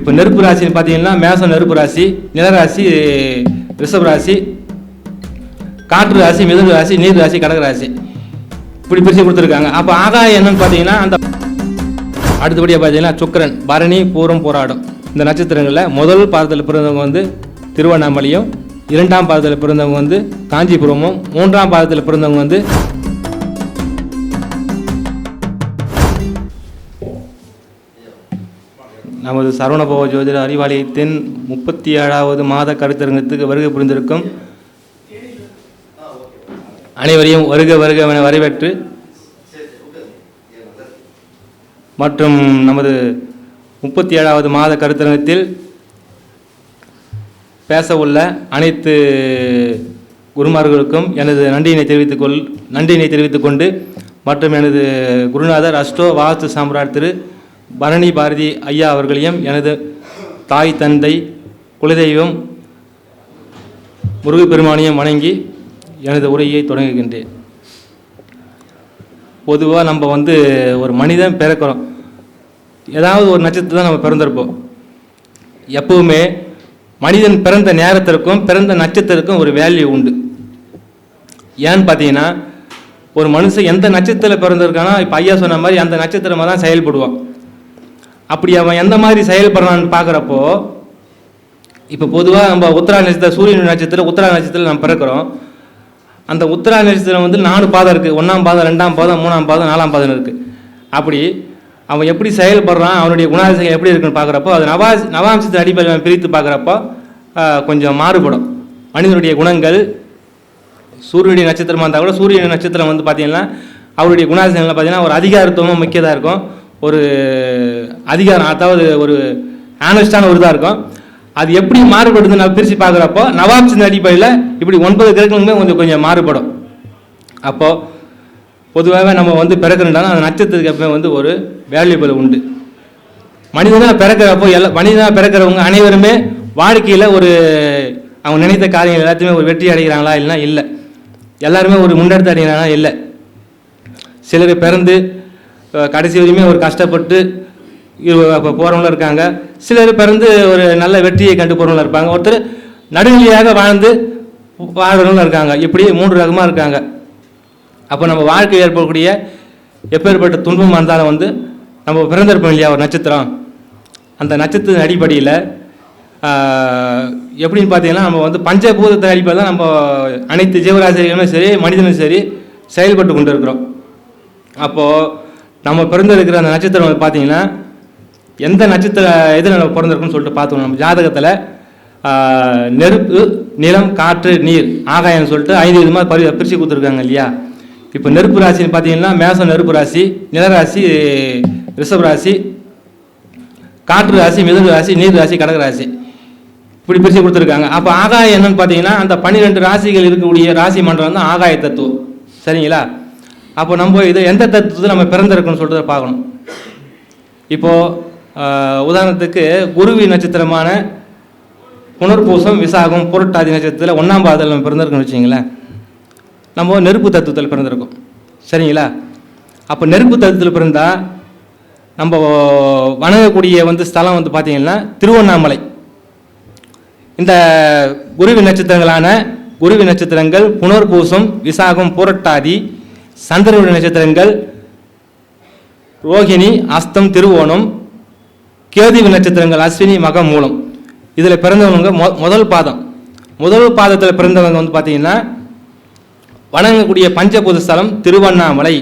இப்போ நெருப்பு ராசின்னு பார்த்தீங்கன்னா மேசம் நெருப்பு ராசி நிலராசி ரிஷப் ராசி காற்று ராசி மிதகு ராசி நீர் ராசி கடக ராசி. இப்படி பிரித்து கொடுத்துருக்காங்க. அப்போ ஆகாயம் என்னன்னு பார்த்தீங்கன்னா அந்த அடுத்தபடியாக பார்த்தீங்கன்னா சுக்கரன் பரணி பூரம் போராடும். இந்த நட்சத்திரங்களில் முதல் பாதத்தில் பிறந்தவங்க வந்து திருவண்ணாமலையும் இரண்டாம் பாதத்தில் பிறந்தவங்க வந்து காஞ்சிபுரமும் மூன்றாம் பாதத்தில் பிறந்தவங்க வந்து நமது சரவணபவ ஜோதிட அறிவாலயத்தின் முப்பத்தி ஏழாவது மாத கருத்தரங்கத்துக்கு வருகை புரிந்திருக்கும். அனைவரையும் வருக வருக என வரவேற்று மற்றும் நமது முப்பத்தி ஏழாவது மாத கருத்தரங்கத்தில் பேச உள்ள அனைத்து குருமார்களுக்கும் எனது நன்றியினை தெரிவித்துக் கொள் நன்றியினை தெரிவித்துக் கொண்டு மற்றும் எனது குருநாதர் அஷ்டோ வாஸ்து சாம்ராட் திரு பரணி பாரதி ஐயா அவர்களையும் எனது தாய் தந்தை குலதெய்வம் முருகப்பெருமானையும் வணங்கி எனது உரையை தொடங்குகின்றேன். பொதுவாக நம்ம வந்து ஒரு மனிதன் பிறக்கிறோம். ஏதாவது ஒரு நட்சத்திரம் தான் நம்ம பிறந்திருப்போம். எப்பவுமே மனிதன் பிறந்த நேரத்திற்கும் பிறந்த நட்சத்திரத்துக்கும் ஒரு வேல்யூ உண்டு. ஏன்னு பார்த்தீங்கன்னா ஒரு மனுஷன் எந்த நட்சத்திரத்தில் பிறந்திருக்கானா இப்போ ஐயா சொன்ன மாதிரி அந்த நட்சத்திரமாக தான் செயல்படுவான். அப்படி அவன் எந்த மாதிரி செயல்படுறான்னு பார்க்குறப்போ இப்போ பொதுவாக நம்ம உத்தரா நட்சத்திரம் சூரியன் நட்சத்திரம் உத்தரா நட்சத்திரத்தில் நம்ம பிறக்கிறோம். அந்த உத்தரா நட்சத்திரம் வந்து நாலு பாதம் இருக்குது ஒன்றாம் பாதம் ரெண்டாம் பாதம் மூணாம் பாதம் நாலாம் பாதம் இருக்குது அப்படி அவன் எப்படி செயல்படுறான் அவனுடைய குணாதிசயம் எப்படி இருக்குன்னு பார்க்குறப்போ அது நவா நவாம்சத்தின் அடிப்படையில் அவன் பிரித்து பார்க்குறப்போ கொஞ்சம் மாறுபடும். மனிதனுடைய குணங்கள் சூரியனுடைய நட்சத்திரமாக இருந்தால் கூட சூரியன் நட்சத்திரம் வந்து பார்த்தீங்கன்னா அவருடைய குணாதிசயங்கள் பார்த்தீங்கன்னா ஒரு அதிகாரத்துவமும் முக்கியதாக இருக்கும். ஒரு அதிகாரம் அதாவது ஒரு ஆனஸ்டான ஒரு இதாக இருக்கும். அது எப்படி மாறுபடுது நான் பிரித்து பார்க்குறப்போ நவாப்சின் அடிப்படையில் இப்படி ஒன்பது கிரகங்களுமே கொஞ்சம் கொஞ்சம் மாறுபடும். அப்போது பொதுவாகவே நம்ம வந்து பிறக்கிறோம்னா அந்த நட்சத்திரத்துக்கு எப்பவுமே வந்து ஒரு வேல்யூபிள் உண்டு. மனிதனாக பிறக்கிறப்போ எல்லா மனிதனாக பிறக்கிறவங்க அனைவருமே வாழ்க்கையில் ஒரு அவங்க நினைத்த காரியங்கள் எல்லாத்தையுமே ஒரு வெற்றி அடைகிறாங்களா இல்லைன்னா இல்லை. எல்லாருமே ஒரு முன்னெடுத்து அடைகிறாங்களா இல்லை. சிலர் பிறந்து கடைசி வரையுமே ஒரு கஷ்டப்பட்டு இப்போ போகிறவங்களும் இருக்காங்க. சிலர் பிறந்து ஒரு நல்ல வெற்றியை கண்டு போகிறவங்களும் இருப்பாங்க. ஒருத்தர் நடுநிலையாக வாழ்ந்து வாழ்கிறவங்களும் இருக்காங்க. இப்படி மூன்று ரகமாக இருக்காங்க. அப்போ நம்ம வாழ்க்கையில் ஏற்படக்கூடிய எப்பேற்பட்ட துன்பம் வந்தாலும் வந்து நம்ம பிறந்திருப்போம் இல்லையா ஒரு நட்சத்திரம். அந்த நட்சத்திரத்தின் அடிப்படையில் எப்படின்னு பார்த்தீங்கன்னா நம்ம வந்து பஞ்சபூதத்தின் அடிப்படையில் தான் நம்ம அனைத்து ஜீவராசிரியர்களும் சரி மனிதனும் சரி செயல்பட்டு கொண்டு இருக்கிறோம் அப்போது நம்ம பிறந்திருக்கிற அந்த நட்சத்திரம் பார்த்தீங்கன்னா எந்த நட்சத்திர எதில் நம்ம பிறந்திருக்குன்னு சொல்லிட்டு பார்த்தோம் நம்ம ஜாதகத்தில் நெருப்பு நிலம் காற்று நீர் ஆகாயம்னு சொல்லிட்டு ஐந்து விதமாக பரி பிரித்து கொடுத்துருக்காங்க இல்லையா? இப்போ நெருப்பு ராசின்னு பார்த்தீங்கன்னா மேசம் நெருப்பு ராசி நிலராசி ரிஷப் ராசி காற்று ராசி மிதகு ராசி நீர் ராசி கடக ராசி. இப்படி பிரித்து கொடுத்துருக்காங்க. அப்போ ஆகாயம் என்னன்னு பார்த்தீங்கன்னா அந்த பன்னிரெண்டு ராசிகள் இருக்கக்கூடிய ராசி மன்றம் தான் ஆகாய தத்துவம். சரிங்களா? அப்போ நம்ம இது எந்த தத்துவத்தில் நம்ம பிறந்திருக்கோம்னு சொல்கிறத பார்க்கணும். இப்போது உதாரணத்துக்கு குருவி நட்சத்திரமான புனர்பூசம் விசாகம் புரட்டாதி நட்சத்திரத்தில் ஒன்றாம் பாதத்தில் நம்ம பிறந்திருக்கோம்னு வச்சிங்களேன் நம்ம நெருப்பு தத்துவத்தில் பிறந்திருக்கோம். சரிங்களா? அப்போ நெருப்பு தத்துவத்தில் பிறந்தால் நம்ம வணங்கக்கூடிய வந்து ஸ்தலம் வந்து பார்த்தீங்கன்னா திருவண்ணாமலை. இந்த குருவி நட்சத்திரங்களான குருவி நட்சத்திரங்கள் புனர்பூசம் விசாகம் புரட்டாதி சந்திரனுடைய நட்சத்திரங்கள் ரோகிணி அஸ்தம் திருவோணம் கேதுவி நட்சத்திரங்கள் அஸ்வினி மகம் மூலம். இதில் பிறந்தவங்க மொ முதல் பாதம். முதல் பாதத்தில் பிறந்தவங்க வந்து பார்த்தீங்கன்னா வணங்கக்கூடிய பஞ்சபூத ஸ்தலம் திருவண்ணாமலை.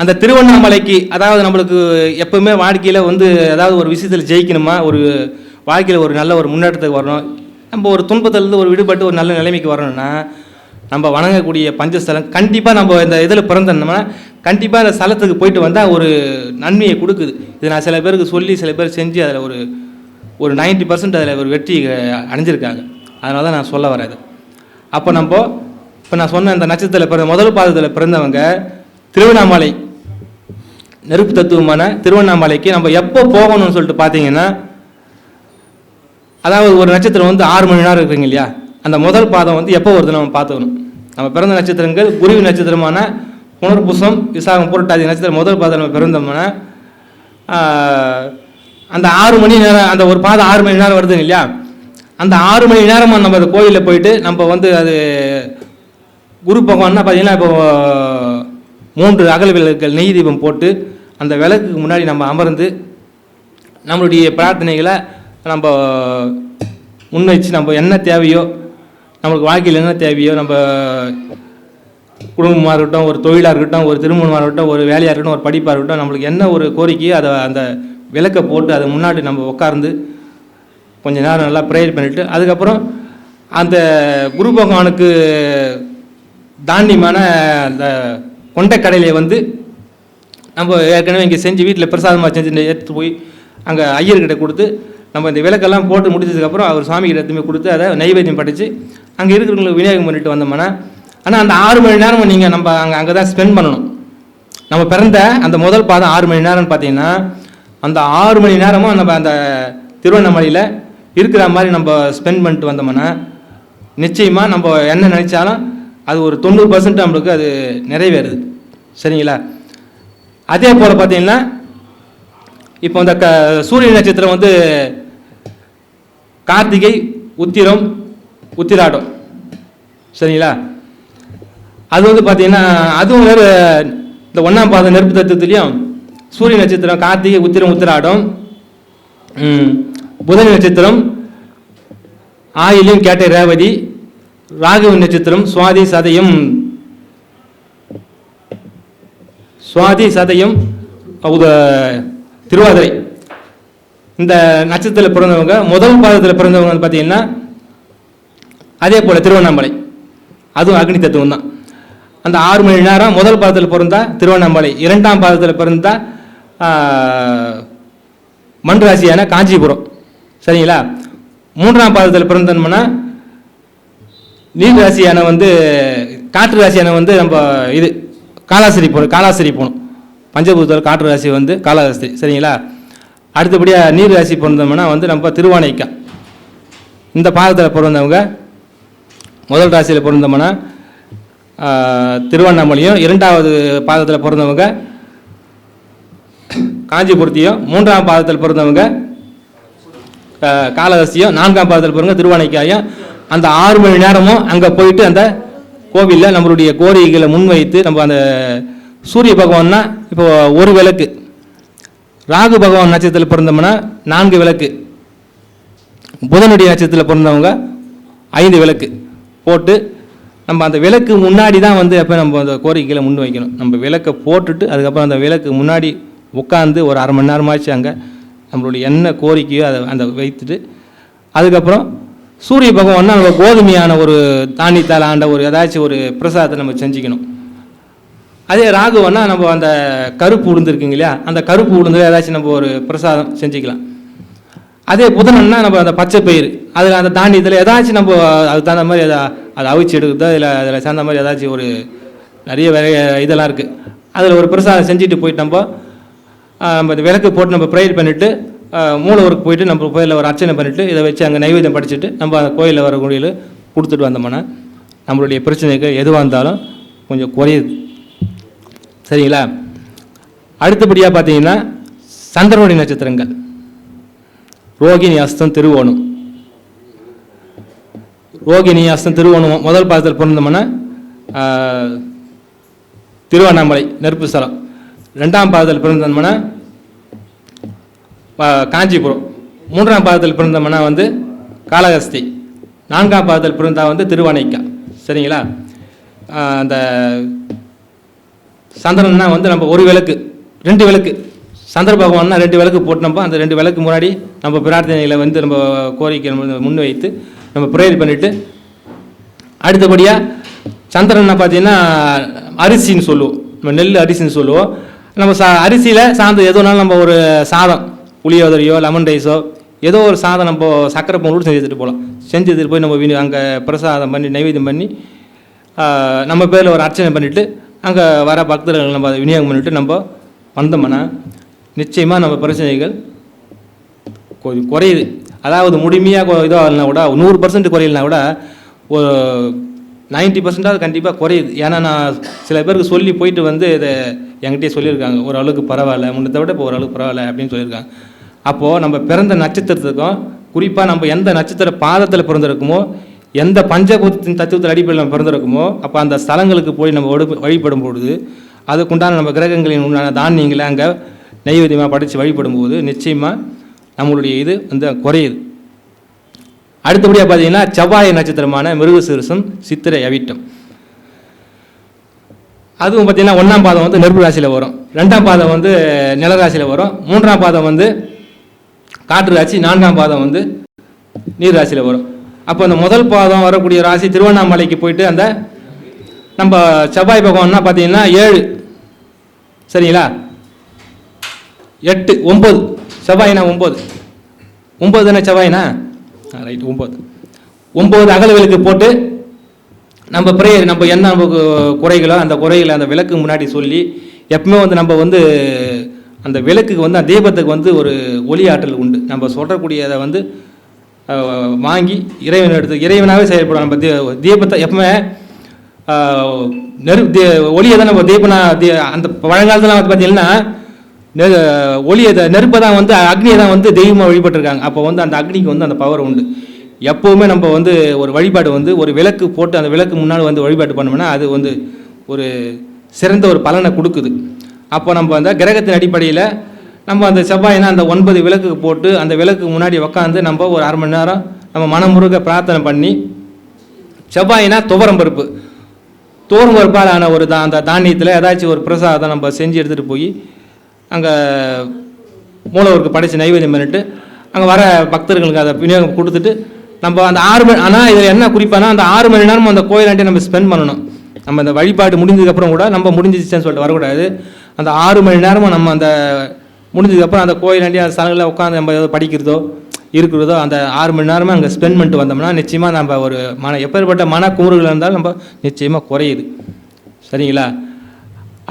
அந்த திருவண்ணாமலைக்கு அதாவது நம்மளுக்கு எப்பவுமே வாழ்க்கையில் வந்து ஏதாவது ஒரு விஷயத்தில் ஜெயிக்கணுமா ஒரு வாழ்க்கையில் ஒரு நல்ல ஒரு முன்னேற்றத்துக்கு வரணும் நம்ம ஒரு துன்பத்திலேருந்து ஒரு விடுபட்டு ஒரு நல்ல நிலைமைக்கு வரணும்னா நம்ம வணங்கக்கூடிய பஞ்சஸ்தலம் கண்டிப்பாக நம்ம இந்த இதில் பிறந்தோம்னா கண்டிப்பாக அந்த ஸ்தலத்துக்கு போயிட்டு வந்தால் ஒரு நன்மையை கொடுக்குது. இது நான் சில பேருக்கு சொல்லி சில பேர் செஞ்சு அதில் ஒரு ஒரு 90% பர்சன்ட் அதில் ஒரு வெற்றி அடைஞ்சிருக்காங்க. அதனால தான் நான் சொல்ல வரேன் அப்போ நம்ம இப்போ நான் சொன்ன இந்த நட்சத்திரத்தில் பிறந்த முதல் பாதத்தில் பிறந்தவங்க திருவண்ணாமலை நெருப்பு தத்துவமான திருவண்ணாமலைக்கு நம்ம எப்போ போகணும்னு சொல்லிட்டு பார்த்தீங்கன்னா அதாவது ஒரு நட்சத்திரம் வந்து ஆறு மணி நேரம் இருக்குங்க இல்லையா? அந்த முதல் பாதம் வந்து எப்போ வருது நம்ம பார்த்துக்கணும். நம்ம பிறந்த நட்சத்திரங்கள் குருவி நட்சத்திரமான புனர்புசம் விசாகம் புரட்டாதி நட்சத்திரம் முதல் பாதம் நம்ம பிறந்தோம்னா அந்த ஆறு மணி நேரம் அந்த ஒரு பாதம் ஆறு மணி நேரம் வருதுங்க இல்லையா? அந்த ஆறு மணி நேரமாக நம்ம அந்த கோயிலில் போயிட்டு நம்ம வந்து அது குரு பகவான்னா பார்த்தீங்கன்னா இப்போ மூன்று அகல் விளக்குகள் நெய் தீபம் போட்டு அந்த விளக்குக்கு முன்னாடி நம்ம அமர்ந்து நம்மளுடைய பிரார்த்தனைகளை நம்ம முன்வச்சு நம்ம என்ன தேவையோ நம்மளுக்கு வாழ்க்கையில் என்ன தேவையோ நம்ம குடும்பமாக இருக்கட்டும் ஒரு தொழிலாக இருக்கட்டும் ஒரு திருமணமாக இருக்கட்டும் ஒரு வேலையாக இருக்கட்டும் ஒரு படிப்பாக இருக்கட்டும் நம்மளுக்கு என்ன ஒரு கோரிக்கையோ அதை அந்த விளக்கை போட்டு அதை முன்னாடி நம்ம உட்கார்ந்து கொஞ்ச நேரம் நல்லா ப்ரேயர் பண்ணிவிட்டு அதுக்கப்புறம் அந்த குரு பகவானுக்கு தாண்டியமான அந்த கொண்டைக்கடலையை வந்து நம்ம ஏற்கனவே இங்கே செஞ்சு வீட்டில் பிரசாதமாக செஞ்சு எடுத்து போய் அங்கே ஐயர்கிட்ட கொடுத்து நம்ம இந்த விளக்கெல்லாம் போட்டு முடிச்சதுக்கப்புறம் அவர் சாமிகிட்ட எடுத்துமே கொடுத்து அதை நைவேத்தியம் படித்து அங்கே இருக்கிறவங்களுக்கு விநியோகம் பண்ணிட்டு வந்தோம்னா ஆனால் அந்த ஆறு மணி நேரம் நீங்கள் நம்ம அங்கே அங்கே தான் ஸ்பெண்ட் பண்ணணும். நம்ம பிறந்த அந்த முதல் பாதம் ஆறு மணி நேரம்னு பார்த்தீங்கன்னா அந்த ஆறு மணி நேரமும் நம்ம அந்த திருவண்ணாமலையில் இருக்கிற மாதிரி நம்ம ஸ்பெண்ட் பண்ணிட்டு வந்தோம்னா நிச்சயமாக நம்ம என்ன நினச்சாலும் அது ஒரு தொண்ணூறு பர்சன்ட் நம்மளுக்கு அது நிறைவேறுது. சரிங்களா? அதே போல் பார்த்தீங்கன்னா இப்போ இந்த க சூரிய நட்சத்திரம் வந்து கார்த்திகை உத்திரம் உத்திராடம் சரிங்களா? அது வந்து பார்த்தீங்கன்னா அதுவும் வேறு இந்த ஒன்றாம் பாதம் நெருப்பு தத்துவத்துலேயும் சூரிய நட்சத்திரம் கார்த்திகை உத்திரம் உத்திராடம் புதன் நட்சத்திரம் ஆயிலும் கேட்ட ரேவதி ராகவ நட்சத்திரம் சுவாதி சதயம் சுவாதி சதயம் திருவாதிரை. இந்த நட்சத்திரத்தில் பிறந்தவங்க முதல் பாதத்தில் பிறந்தவங்க வந்து பார்த்தீங்கன்னா அதே போல் திருவண்ணாமலை. அதுவும் அக்னி தத்துவம் தான். அந்த ஆறு மணி நேரம் முதல் பாதத்தில் பிறந்தா திருவண்ணாமலை இரண்டாம் பாதத்தில் பிறந்தா மண்ராசியான மண் ராசியான காஞ்சிபுரம். சரிங்களா? மூன்றாம் பாதத்தில் பிறந்தோம்னா நீர் ராசியான வந்து காற்று ராசியான வந்து நம்ம இது காலாசிரி போகணும் காலாசிரி போகணும். பஞ்சபூதத்தில் காற்று ராசி வந்து காலாசிரி சரிங்களா? அடுத்தபடியாக நீர் ராசி பிறந்தோம்னா வந்து நம்ம திருவானைக்கா இந்த பாதத்தில் பிறந்தவங்க முதல் ராசியில் பிறந்தோம்னா திருவண்ணாமலையும் இரண்டாவது பாதத்தில் பிறந்தவங்க காஞ்சிபுரத்தையும் மூன்றாம் பாதத்தில் பிறந்தவங்க ஆஹ், நான்காம் பாதத்தில் பிறந்த திருவானைக்காயும் அந்த ஆறு மணி நேரமும் அங்கே போயிட்டு அந்த கோவிலில் நம்மளுடைய கோரிக்கைகளை முன்வைத்து நம்ம அந்த சூரிய பகவான்னா இப்போ ஒரு விளக்கு. ராகு பகவான் நட்சத்திரத்தில் பிறந்தோம்னா நான்கு விளக்கு. புதனுடைய நட்சத்திரத்தில் பிறந்தவங்க ஐந்து விளக்கு. போட்டு நம்ம அந்த விளக்கு முன்னாடி தான் வந்து எப்போ நம்ம அந்த கோரிக்கைகளை முன் வைக்கணும். நம்ம விளக்கை போட்டுட்டு அதுக்கப்புறம் அந்த விளக்கு முன்னாடி உட்காந்து ஒரு அரை மணி நேரமாச்சு அங்கே நம்மளுடைய என்ன கோரிக்கையோ அதை அந்த வைத்துட்டு அதுக்கப்புறம் சூரிய பகவான்னா நம்ம கோதுமையான ஒரு தானியத்தால் ஆண்ட ஒரு ஏதாச்சும் ஒரு பிரசாதத்தை நம்ம செஞ்சுக்கணும். அதே ராகுவன்னா நம்ம அந்த கருப்பு உளுந்து இருக்குங்க இல்லையா? அந்த கருப்பு உளுந்து ஏதாச்சும் நம்ம ஒரு பிரசாதம் செஞ்சுக்கலாம். அதே புதனன்னா நம்ம அந்த பச்சை பயிர். அதில் அந்த இதில் ஏதாச்சும் நம்ம அதுக்கு தகுந்த மாதிரி அதை அதை அவிச்சு எடுக்கிறதோ இல்லை அதில் சேர்ந்த மாதிரி ஏதாச்சும் ஒரு நிறைய வகை இதெல்லாம் இருக்குது அதில் ஒரு பிரசாதம் செஞ்சுட்டு போயிட்டு நம்ம நம்ம இந்த விளக்கு போட்டு நம்ம ப்ரேயர் பண்ணிவிட்டு மூலவருக்கு போயிட்டு நம்ம கோயிலில் ஒரு அர்ச்சனை பண்ணிவிட்டு இதை வச்சு அங்கே நைவேத்தியம் படிச்சுட்டு நம்ம அந்த கோயிலில் வர கோயிலில் கொடுத்துட்டு வந்தோம்னா நம்மளுடைய பிரச்சனைக்கு எதுவாக இருந்தாலும் கொஞ்சம் குறையுது. சரிங்களா? அடுத்தபடியாக பார்த்தீங்கன்னா சந்திரனுடைய நட்சத்திரங்கள். ரோகிணி அஸ்தம் திருவோணம். ரோகிணி அஸ்தம் திருவோணம் முதல் பாதத்தில் பிறந்தோம்னா திருவண்ணாமலை நெருப்பு ஸ்தலம். ரெண்டாம் பாதத்தில் பிறந்தோம்னா காஞ்சிபுரம். மூன்றாம் பாதத்தில் பிறந்தோம்னா வந்து காளஹஸ்தி. நான்காம் பாதத்தில் பிறந்தா வந்து திருவானைக்கா சரிங்களா? அந்த சந்திரன்னா வந்து நம்ம ஒரு விளக்கு ரெண்டு விளக்கு. சந்திர பகவான்னா ரெண்டு விளக்கு போட்டோம்போ அந்த ரெண்டு விளக்கு முன்னாடி நம்ம பிரார்த்தனைகளை வந்து நம்ம கோரிக்கை முன் வைத்து நம்ம ப்ரேயர் பண்ணிவிட்டு அடுத்தபடியாக சந்திரனை பார்த்தீங்கன்னா அரிசின்னு சொல்லுவோம். நம்ம நெல் அரிசின்னு சொல்லுவோம். நம்ம சா அரிசியில் சார்ந்து எதுனாலும் நம்ம ஒரு சாதம் புளியோதரையோ லெமன் ரைஸோ ஏதோ ஒரு சாதம் நம்ம சக்கரை பொங்கல் செஞ்சு எடுத்துகிட்டு போகலாம். செஞ்சு எடுத்துகிட்டு போய் நம்ம வீணு அங்கே பிரசாதம் பண்ணி நைவேத்தியம் பண்ணி நம்ம பேரில் ஒரு அர்ச்சனை பண்ணிவிட்டு அங்கே வர பக்தர்கள் நம்ம அதை விநியோகம் பண்ணிவிட்டு நம்ம வந்தோம்னா நிச்சயமாக நம்ம பிரச்சனைகள் கொஞ்சம் குறையுது. அதாவது முழுமையாக இதாக இல்லைனா கூட நூறு பர்சன்ட் குறையலனா கூட ஒரு நைன்ட்டி பர்சன்டாவது கண்டிப்பாக குறையுது. ஏன்னா நான் சில பேருக்கு சொல்லி போயிட்டு வந்து இதை என்கிட்டயே சொல்லியிருக்காங்க. ஓரளவுக்கு பரவாயில்ல முன்னத்தை விட இப்போ ஓரளவுக்கு பரவாயில்ல அப்படின்னு சொல்லியிருக்காங்க. அப்போது நம்ம பிறந்த நட்சத்திரத்துக்கும் குறிப்பாக நம்ம எந்த நட்சத்திர பாதத்தில் பிறந்திருக்குமோ எந்த பஞ்சபூதத்தின் தத்துவத்தில் அடிப்படையில் நம்ம பிறந்திருக்குமோ அப்போ அந்த ஸ்தலங்களுக்கு போய் நம்ம வழிபடும் பொழுது அதுக்குண்டான நம்ம கிரகங்களின் உண்டான தானியங்களை அங்கே நைவேத்தியமாக படைத்து வழிபடும்போது நிச்சயமாக நம்மளுடைய இது வந்து குறையுது. அடுத்தபடியாக பார்த்தீங்கன்னா செவ்வாய் நட்சத்திரமான மிருகசீரிசம் சித்திரை அவிட்டம். அதுவும் பார்த்தீங்கன்னா ஒன்றாம் பாதம் வந்து நெருப்பு ராசியில் வரும். ரெண்டாம் பாதம் வந்து நிலராசியில் வரும். மூன்றாம் பாதம் வந்து காற்று ராசி நான்காம் பாதம் வந்து நீர் ராசியில் வரும். அப்போ அந்த முதல் பாதம் வரக்கூடிய ராசி திருவண்ணாமலைக்கு போயிட்டு அந்த நம்ம செவ்வாய் பகவான்னா பார்த்தீங்கன்னா ஏழு. சரிங்களா? எட்டு ஒம்பது செவ்வாய்னா ஒம்பது ஒம்பது தானே செவ்வாய்னா ரைட் ஒம்பது ஒம்பது அகலவிளக்கு போட்டு நம்ம ப்ரேயர் நம்ம என்ன நமக்கு குறைகளோ அந்த குறைகளை அந்த விளக்கு முன்னாடி சொல்லி எப்பவுமே வந்து நம்ம வந்து அந்த விளக்குக்கு வந்து அந்த தீபத்துக்கு வந்து ஒரு ஒளி ஆற்றல் உண்டு. நம்ம சொல்கிறக்கூடியதை வந்து வாங்கி இறைவன் எடுத்து இறைவனாகவே செயல்படும் நம்ம தீ தீபத்தை எப்பவுமே நெரு தீ ஒளியை தான் நம்ம தீபனா தீ அந்த பழங்காலத்தில் வந்து பார்த்தீங்கன்னா ஒளியை நெருப்பை தான் வந்து அக்னியை தான் வந்து தெய்வமாக வழிபட்டிருக்காங்க. அப்போ வந்து அந்த அக்னிக்கு வந்து அந்த பவர் உண்டு. எப்போவுமே நம்ம வந்து ஒரு வழிபாடு வந்து ஒரு விளக்கு போட்டு அந்த விளக்கு முன்னால் வந்து வழிபாடு பண்ணோம்னா அது வந்து ஒரு சிறந்த ஒரு பலனை கொடுக்குது. அப்போ நம்ம அந்த கிரகத்தின் அடிப்படையில் நம்ம அந்த செவ்வாயினா அந்த ஒன்பது விளக்கு போட்டு அந்த விளக்கு முன்னாடி உக்காந்து நம்ம ஒரு அரை மணி நேரம் நம்ம மனமுருக பிரார்த்தனை பண்ணி செவ்வாயினா துவரம் பருப்பு. துவரம் பருப்பால் ஆன ஒரு தா அந்த தானியத்தில் ஏதாச்சும் ஒரு பிரசாதம் நம்ம செஞ்சு எடுத்துகிட்டு போய் அங்கே மூலவருக்கு படைத்து நைவேத்தியம் பண்ணிட்டு அங்கே வர பக்தர்களுக்கு அதை விநியோகம் கொடுத்துட்டு நம்ம அந்த ஆறு மணி ஆனால் இதில் என்ன குறிப்பானா அந்த ஆறு மணி நேரம் அந்த கோயிலாண்டி நம்ம ஸ்பெண்ட் பண்ணணும். நம்ம அந்த வழிபாடு முடிஞ்சதுக்கப்புறம் கூட நம்ம முடிஞ்சிச்சுன்னு சொல்லிட்டு வரக்கூடாது. அந்த ஆறு மணி நேரமும் நம்ம அந்த முடிஞ்சதுக்கப்புறம் அந்த கோயிலாண்டி அந்த ஸ்தலங்களில் உட்காந்து நம்ம ஏதோ படிக்கிறதோ இருக்கிறதோ அந்த ஆறு மணி நேரமாக அங்கே ஸ்பெண்ட் பண்ணிட்டு வந்தோம்னா நிச்சயமாக நம்ம ஒரு மன எப்பேற்பட்ட மன குமுறுகள் இருந்தாலும் நம்ம நிச்சயமாக குறையுது. சரிங்களா?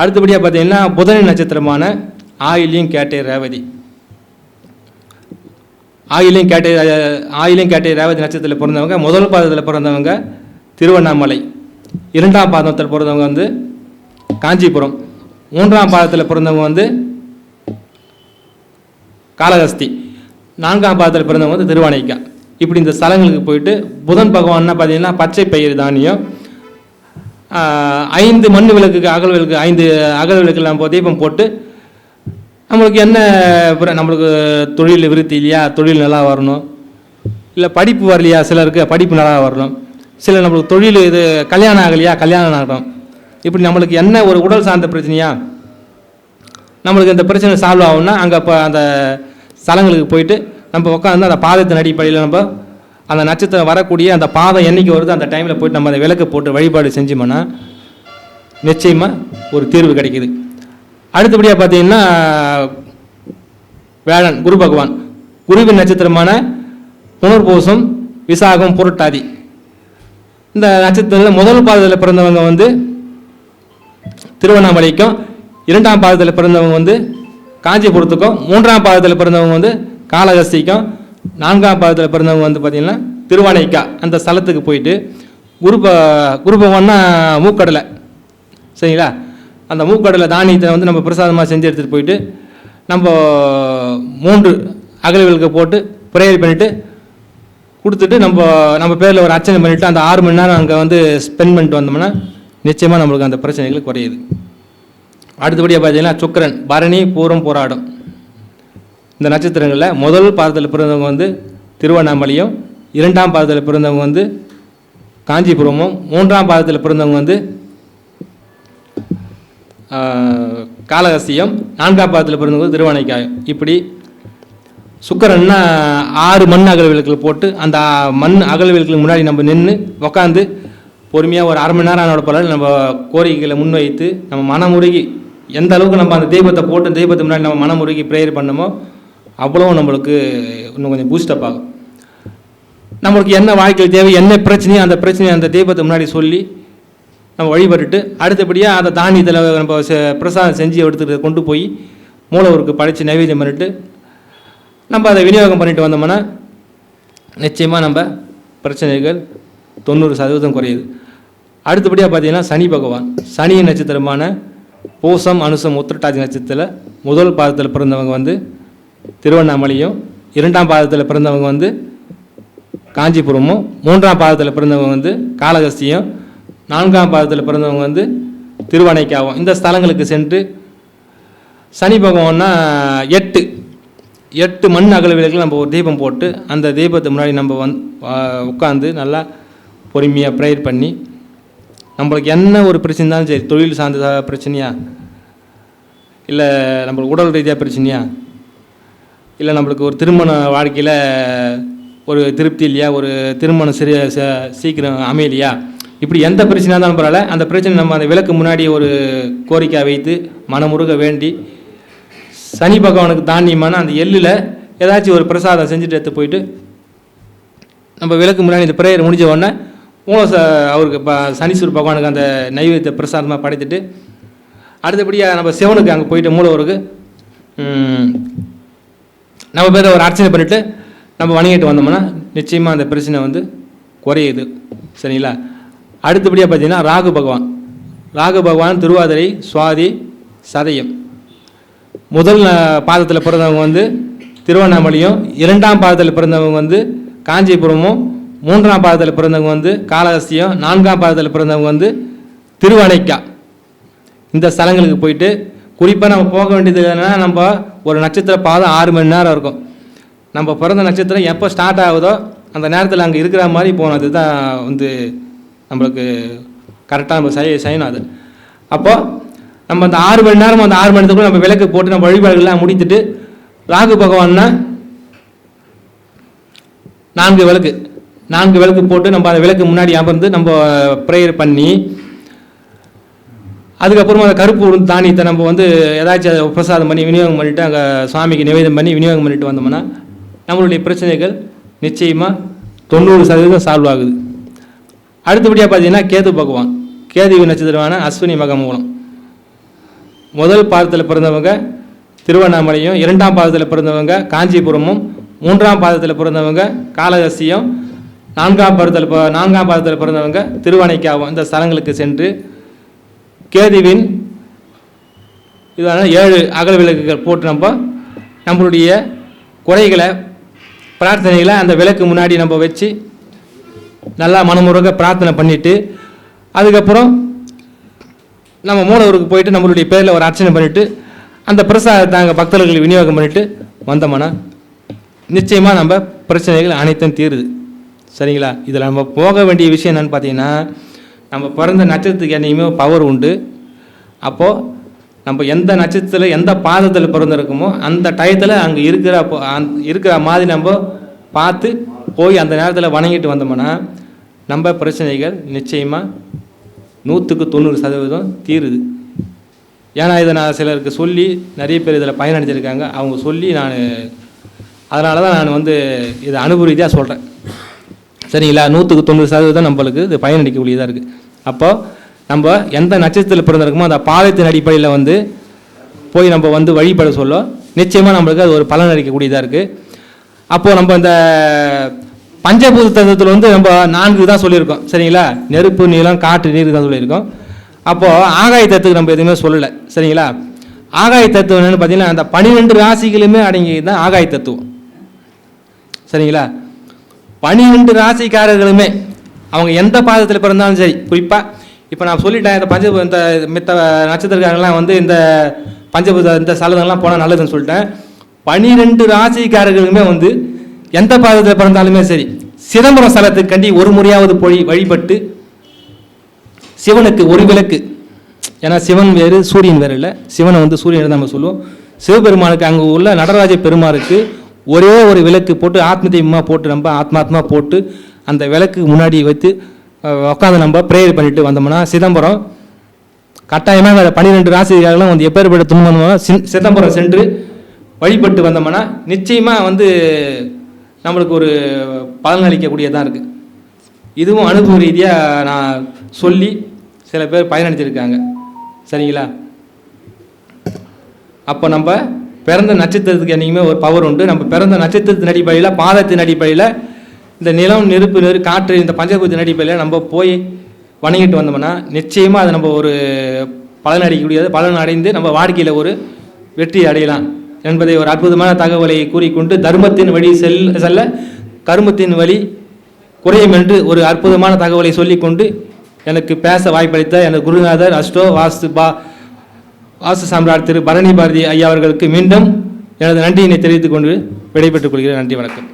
அடுத்தபடியாக பார்த்தீங்கன்னா புதனை நட்சத்திரமான ஆயிலையும் கேட்டே ரேவதி. ஆயிலையும் கேட்டை ஆயிலையும் கேட்டை ரேவதி நட்சத்திரத்தில் பிறந்தவங்க முதல் பாதத்தில் பிறந்தவங்க திருவண்ணாமலை. இரண்டாம் பாதத்தில் பிறந்தவங்க வந்து காஞ்சிபுரம். மூன்றாம் பாதத்தில் பிறந்தவங்க வந்து காளஹஸ்தி. நான்காம் பாதத்தில் பிறந்தவங்க வந்து திருவானைக்கா. இப்படி இந்த ஸ்தலங்களுக்கு போயிட்டு புதன் பகவான்னா பார்த்தீங்கன்னா பச்சை பயிர் தானியம் ஐந்து மண் விளக்குக்கு அகல் விளக்கு ஐந்து அகல் விளக்கு நம்ம தீபம் போட்டு நம்மளுக்கு என்ன நம்மளுக்கு தொழில் விருத்தி இல்லையா? தொழில் நல்லா வரணும். இல்லை படிப்பு வரலையா? சிலருக்கு படிப்பு நல்லா வரணும். சில நம்மளுக்கு தொழில் இது கல்யாணம் ஆகலையா? கல்யாணம் ஆகணும். இப்படி நம்மளுக்கு என்ன ஒரு உடல் சார்ந்த பிரச்சனையா? நம்மளுக்கு இந்த பிரச்சனை சால்வ் ஆகும்னா அங்கே இப்போ அந்த ஸ்தலங்களுக்கு போயிட்டு நம்ம உட்காந்து அந்த பாதத்தின் அடிப்படையில் நம்ம அந்த நட்சத்திரம் வரக்கூடிய அந்த பாதம் என்னைக்கு வருதோ அந்த டைமில் போயிட்டு நம்ம அந்த விளக்கு போட்டு வழிபாடு செஞ்சோம்னா நிச்சயமாக ஒரு தீர்வு கிடைக்கிது. அடுத்தபடியாக பார்த்தீங்கன்னா வேளன் குரு பகவான். குருவின் நட்சத்திரமான புனர்பூசம் விசாகம் புரட்டாதி. இந்த நட்சத்திரத்தில் முதல் பாதத்தில் பிறந்தவங்க வந்து திருவண்ணாமலைக்கும் இரண்டாம் பாதத்தில் பிறந்தவங்க வந்து காஞ்சிபுரத்துக்கும் மூன்றாம் பாதத்தில் பிறந்தவங்க வந்து காளஹஸ்திக்கும் நான்காம் பாதத்தில் பிறந்தவங்க வந்து பார்த்திங்கன்னா திருவானைக்கா அந்த ஸ்தலத்துக்கு போயிட்டு குரு குரு பகவான்னா மூக்கடலை. சரிங்களா? அந்த மூக்கடலை தானியத்தை வந்து நம்ம பிரசாதமாக செஞ்சு எடுத்துகிட்டு போயிட்டு நம்ம மூன்று அகல்களுக்கு போட்டு ப்ரேயர் பண்ணிவிட்டு கொடுத்துட்டு நம்ம நம்ம பேரில் ஒரு அர்ச்சனை பண்ணிவிட்டு அந்த ஆறு மணி நேரம் அங்கே வந்து ஸ்பெண்ட் பண்ணிட்டு வந்தோம்னா நிச்சயமாக நம்மளுக்கு அந்த பிரச்சனைகள் குறையுது. அடுத்தபடியாக பார்த்தீங்கன்னா சுக்கரன் பரணி பூரம் போராடும். இந்த நட்சத்திரங்களில் முதல் பாதத்தில் பிறந்தவங்க வந்து திருவண்ணாமலையும் இரண்டாம் பாதத்தில் பிறந்தவங்க வந்து காஞ்சிபுரமும் மூன்றாம் பாதத்தில் பிறந்தவங்க வந்து ஆஹ், நான்காம் பாதத்தில் பிறந்தபோது திருவானைக்காயம் இப்படி சுக்கரன்னா ஆறு மண் அகல் போட்டு அந்த மண் அகல் முன்னாடி நம்ம நின்று உக்காந்து பொறுமையாக ஒரு அரை மணி நேரம் ஆனோட பலர் நம்ம கோரிக்கைகளை முன்வைத்து நம்ம மனமுருகி எந்த அளவுக்கு நம்ம அந்த தெய்வத்தை போட்டு தெய்வத்துக்கு முன்னாடி நம்ம மனமுருகி ப்ரேயர் பண்ணமோ அவ்வளோ நம்மளுக்கு இன்னும் கொஞ்சம் பூஸ்டப் ஆகும். நம்மளுக்கு என்ன வாழ்க்கையில் தேவை என்ன பிரச்சனையோ அந்த பிரச்சனையை அந்த தெய்வத்தை முன்னாடி சொல்லி நம்ம வழிபட்டுட்டு அடுத்தபடியாக அதை தானியத்தில் நம்ம செ- பிரசாதம் செஞ்சு எடுத்துகிட்டு கொண்டு போய் மூலவருக்கு படைத்து நைவேத்தியம் பண்ணிட்டு நம்ம அதை விநியோகம் பண்ணிட்டு வந்தோம்னா நிச்சயமாக நம்ம பிரச்சனைகள் தொண்ணூறு சதவீதம் குறையுது. அடுத்தபடியாக பார்த்தீங்கன்னா சனி பகவான். சனி நட்சத்திரமான பூசம் அனுசம் உத்திரட்டாதி நட்சத்திரத்தில் முதல் பாதத்தில் பிறந்தவங்க வந்து திருவண்ணாமலையும் இரண்டாம் பாதத்தில் பிறந்தவங்க வந்து காஞ்சிபுரமும் மூன்றாம் பாதத்தில் பிறந்தவங்க வந்து காளகஸ்தியும் நான்காம் பாதத்தில் பிறந்தவங்க வந்து திருவணைக்காவும் இந்த ஸ்தலங்களுக்கு சென்று சனி பகவான்னா எட்டு எட்டு மண் அகல நம்ம ஒரு தீபம் போட்டு அந்த தீபத்தை முன்னாடி நம்ம வந் உட்காந்து நல்லா பொறுமையாக ப்ரேயர் பண்ணி நம்மளுக்கு என்ன ஒரு பிரச்சனை இருந்தாலும் சரி தொழில் சார்ந்த பிரச்சனையா? இல்லை நம்மளுக்கு உடல் ரீதியாக பிரச்சனையா? இல்லை நம்மளுக்கு ஒரு திருமண வாழ்க்கையில் ஒரு திருப்தி இல்லையா? ஒரு திருமணம் சரி ச- சீக்கிரம் அமையலையா? இப்படி எந்த பிரச்சனையாக இருந்தாலும் பரவாயில்ல. அந்த பிரச்சனை நம்ம அந்த விளக்கு முன்னாடி ஒரு கோரிக்கை வைத்து மனமுருக வேண்டி சனி பகவானுக்கு தானியமான அந்த எள்ளில் ஏதாச்சும் ஒரு பிரசாதம் செஞ்சுட்டு எடுத்து போயிட்டு நம்ம விளக்கு முன்னாடி இந்த ப்ரேயர் முடிஞ்ச உடனே மூல ச அவருக்கு ப சனீஸ்வர் பகவானுக்கு அந்த நைவேத்திய பிரசாதமாக படைத்துட்டு அடுத்தபடியாக நம்ம சிவனுக்கு அங்கே போயிட்டு மூலவருக்கு நம்ம பேரை ஒரு அர்ச்சனை பண்ணிவிட்டு நம்ம வணங்கிட்டு வந்தோம்னா நிச்சயமாக அந்த பிரச்சனை வந்து குறையுது. சரிங்களா? அடுத்தபடியாக பார்த்தீங்கன்னா ராகு பகவான். ராகு பகவான் திருவாதிரை சுவாதி சதயம். முதல் பாதத்தில் பிறந்தவங்க வந்து திருவண்ணாமலையும் இரண்டாம் பாதத்தில் பிறந்தவங்க வந்து காஞ்சிபுரமும் மூன்றாம் பாதத்தில் பிறந்தவங்க வந்து காளஹஸ்தியும் நான்காம் பாதத்தில் பிறந்தவங்க வந்து திருவணைக்கா இந்த ஸ்தலங்களுக்கு போயிட்டு குறிப்பாக நம்ம போக வேண்டியது என்னென்னா நம்ம ஒரு நட்சத்திர பாதம் ஆறு மணி நேரம் இருக்கும். நம்ம பிறந்த நட்சத்திரம் எப்போ ஸ்டார்ட் ஆகுதோ அந்த நேரத்தில் அங்கே இருக்கிற மாதிரி போகணும். அதுதான் வந்து நம்மளுக்கு கரெக்டாக நம்ம சை செய்யணும் அது. அப்போது நம்ம அந்த ஆறு மணி நேரம் அந்த ஆறு மணி நேரத்துக்குள்ள நம்ம விளக்கு போட்டு நம்ம வழிபாடுகள்லாம் முடித்துட்டு ராகு பகவான்னா நான்கு விளக்கு. நான்கு விளக்கு போட்டு நம்ம அந்த விளக்கு முன்னாடி அமர்ந்து நம்ம ப்ரேயர் பண்ணி அதுக்கப்புறமா அந்த கருப்பு தானியத்தை நம்ம வந்து ஏதாச்சும் அதை பிரசாதம் பண்ணி விநியோகம் பண்ணிவிட்டு அங்கே சுவாமிக்கு நிவேதம் பண்ணி விநியோகம் பண்ணிட்டு வந்தோம்னா நம்மளுடைய பிரச்சனைகள் நிச்சயமாக தொண்ணூறு சதவீதம் சால்வ் ஆகுது. அடுத்தபடியாக பார்த்தீங்கன்னா கேது பகவான். கேதுவி நட்சத்திரமான அஸ்வினி மகமூலம் முதல் பாதத்தில் பிறந்தவங்க திருவண்ணாமலையும் இரண்டாம் பாதத்தில் பிறந்தவங்க காஞ்சிபுரமும் மூன்றாம் பாதத்தில் பிறந்தவங்க காளகஸ்தியும் நான்காம் பாதத்தில் நான்காம் பாதத்தில் பிறந்தவங்க திருவணைக்காவும் இந்த ஸ்தலங்களுக்கு சென்று கேதுவின் இதான ஏழு அகல் விளக்குகள் போட்டு நம்ம நம்மளுடைய குறைகளை பிரார்த்தனைகளை அந்த விளக்கு முன்னாடி நம்ம வச்சு நல்லா மனமுருக பிரார்த்தனை பண்ணிவிட்டு அதுக்கப்புறம் நம்ம மூலவருக்கு போயிட்டு நம்மளுடைய பேரில் ஒரு அர்ச்சனை பண்ணிவிட்டு அந்த பிரசாதத்தை அங்கே பக்தர்களுக்கு விநியோகம் பண்ணிவிட்டு வந்தோம்னா நிச்சயமாக நம்ம பிரச்சனைகள் அனைத்தும் தீருது. சரிங்களா? இதில் நம்ம போக வேண்டிய விஷயம் என்னென்னு பார்த்தீங்கன்னா நம்ம பிறந்த நட்சத்திரத்துக்கு என்னையுமே பவர் உண்டு. அப்போது நம்ம எந்த நட்சத்திரத்தில் எந்த பாதத்தில் பிறந்திருக்கோமோ அந்த டயத்தில் அங்கே இருக்கிற அப்போ இருக்கிற மாதிரி நம்ம பார்த்து போய் அந்த நேரத்தில் வணங்கிட்டு வந்தோம்னா நம்ம பிரச்சனைகள் நிச்சயமாக நூற்றுக்கு தொண்ணூறு சதவீதம் தீருது. ஏன்னா இதை நான் சிலருக்கு சொல்லி நிறைய பேர் இதில் பயனடைஞ்சிருக்காங்க. அவங்க சொல்லி நான் அதனால தான் நான் வந்து இதை அனுபவீதியாக சொல்கிறேன் சரிங்களா நூற்றுக்கு தொண்ணூறு சதவீதம் நம்மளுக்கு இது பயனடிக்கக்கூடியதாக இருக்குது அப்போது நம்ம எந்த நட்சத்திரத்தில் பிறந்திருக்கோமோ அந்த பாதத்தின் அடிப்படையில் வந்து போய் நம்ம வந்து வழிபட சொல்ல நிச்சயமாக நம்மளுக்கு அது ஒரு பலன் அளிக்கக்கூடியதாக இருக்குது அப்போது நம்ம இந்த பஞ்சபூத தத்துவத்தில் வந்து நம்ம நான்கு தான் சொல்லியிருக்கோம். சரிங்களா? நெருப்பு நீளம் காற்று நீர் தான் சொல்லியிருக்கோம். அப்போது ஆகாய தத்துவத்துக்கு நம்ம எதுவுமே சொல்லலை. சரிங்களா? ஆகாய தத்துவம் என்னன்னு பார்த்தீங்கன்னா அந்த பன்னிரெண்டு ராசிகளுமே அடங்கி தான் ஆகாய தத்துவம் சரிங்களா? பனிரெண்டு ராசிக்காரர்களுமே அவங்க எந்த பாதத்தில் பிறந்தாலும் சரி குறிப்பாக இப்போ நான் சொல்லிட்டேன் இந்த பஞ்ச இந்த மித்த நட்சத்திரக்காரங்களாம் வந்து இந்த பஞ்சபூத இந்த சலதெல்லாம் போனால் நல்லதுன்னு சொல்லிட்டேன். பனிரெண்டு ராசிக்காரர்களுமே வந்து எந்த பாதத்தில் பிறந்தாலுமே சரி சிதம்பரம் ஸ்தலத்துக்கு கண்டி ஒரு முறையாவது போய் வழிபட்டு சிவனுக்கு ஒரு விளக்கு. ஏன்னா சிவன் வேறு சூரியன் வேறு இல்லை. சிவனை வந்து சூரியன் நம்ம சொல்லுவோம். சிவபெருமானுக்கு அங்கே உள்ள நடராஜ பெருமாருக்கு ஒரே ஒரு விளக்கு போட்டு ஆத்ம தெய்வமாக போட்டு நம்ம ஆத்மாத்மா போட்டு அந்த விளக்கு முன்னாடி வைத்து உட்காந்து நம்ம ப்ரேயர் பண்ணிட்டு வந்தோம்னா சிதம்பரம் கட்டாயமாக அந்த பன்னிரெண்டு ராசிகாரங்களும் வந்து எப்பேற்பட்ட துன்பம் சிதம்பரம் சென்று வழிபட்டு வந்தோம்னா நிச்சயமாக வந்து நம்மளுக்கு ஒரு பலன் அளிக்கக்கூடியதாக இருக்குது இதுவும் அனுபவ ரீதியாக நான் சொல்லி சில பேர் பயனடைஞ்சிருக்காங்க. சரிங்களா? அப்போ நம்ம பிறந்த நட்சத்திரத்துக்கு என்றைக்குமே ஒரு பவர் உண்டு. நம்ம பிறந்த நட்சத்திரத்தின் அடிப்படையில் பாதத்தின் அடிப்படையில் இந்த நிலம் நெருப்பு நெரு காற்று இந்த பஞ்சபூத்தின் அடிப்படையில் நம்ம போய் வணங்கிட்டு வந்தோம்னா நிச்சயமாக அதை நம்ம ஒரு பலன் அடையக்கூடியது பலன் அடைந்து நம்ம வாழ்க்கையில் ஒரு வெற்றி அடையலாம். என்பதை ஒரு அற்புதமான தகவலை கூறிக்கொண்டு தர்மத்தின் வழி செல் செல்ல கருமத்தின் வழி குறையும் என்று ஒரு அற்புதமான தகவலை சொல்லிக்கொண்டு எனக்கு பேச வாய்ப்பளித்த எனது குருநாதர் அஷ்டோ வாஸ்து பா வாசு சாம்ராட் திரு பரணி பாரதி ஐயா அவர்களுக்கு மீண்டும் எனது நன்றியினை தெரிவித்துக் கொண்டு விடைபெற்றுக் கொள்கிறேன். நன்றி வணக்கம்.